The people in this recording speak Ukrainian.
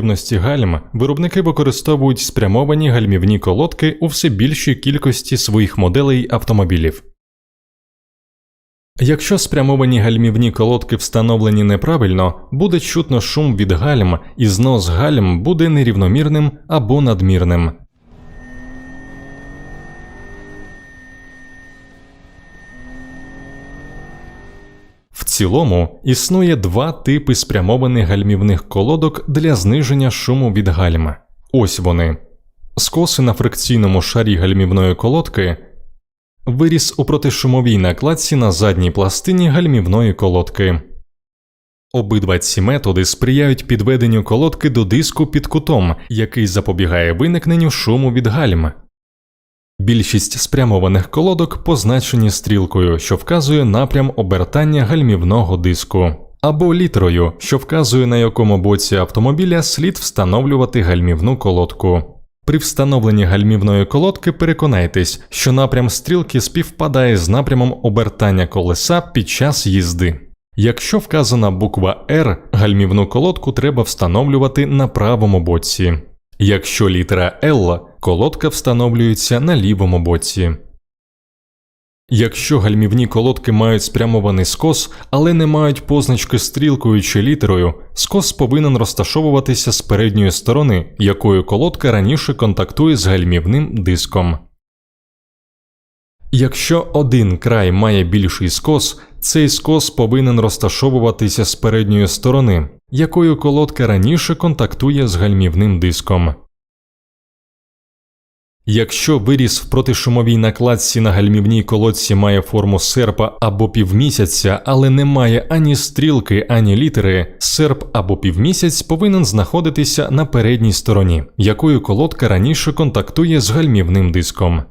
ефективності гальм виробники використовують спрямовані гальмівні колодки у все більшій кількості своїх моделей автомобілів. Якщо спрямовані гальмівні колодки встановлені неправильно, буде чутно шум від гальм, і знос гальм буде нерівномірним або надмірним. Цілому існує два типи спрямованих гальмівних колодок для зниження шуму від гальм. Ось вони. Скоси на фрикційному шарі гальмівної колодки виріс у протишумовій накладці на задній пластині гальмівної колодки. Обидва ці методи сприяють підведенню колодки до диску під кутом, який запобігає виникненню шуму від гальм. Більшість спрямованих колодок позначені стрілкою, що вказує напрям обертання гальмівного диску, або літерою, що вказує на якому боці автомобіля слід встановлювати гальмівну колодку. При встановленні гальмівної колодки переконайтесь, що напрям стрілки співпадає з напрямом обертання колеса під час їзди. Якщо вказана буква R, гальмівну колодку треба встановлювати на правому боці. Якщо літера L, колодка встановлюється на лівому боці. Якщо гальмівні колодки мають спрямований скос, але не мають позначки стрілкою чи літерою, скос повинен розташовуватися з передньої сторони, якою колодка раніше контактує з гальмівним диском. Якщо один край має більший скос, цей скос повинен розташовуватися з передньої сторони, якою колодка раніше контактує з гальмівним диском. Якщо виріс в протишумовій накладці на гальмівній колодці має форму серпа або півмісяця, але не має ані стрілки, ані літери, серп або півмісяць повинен знаходитися на передній стороні, якою колодка раніше контактує з гальмівним диском.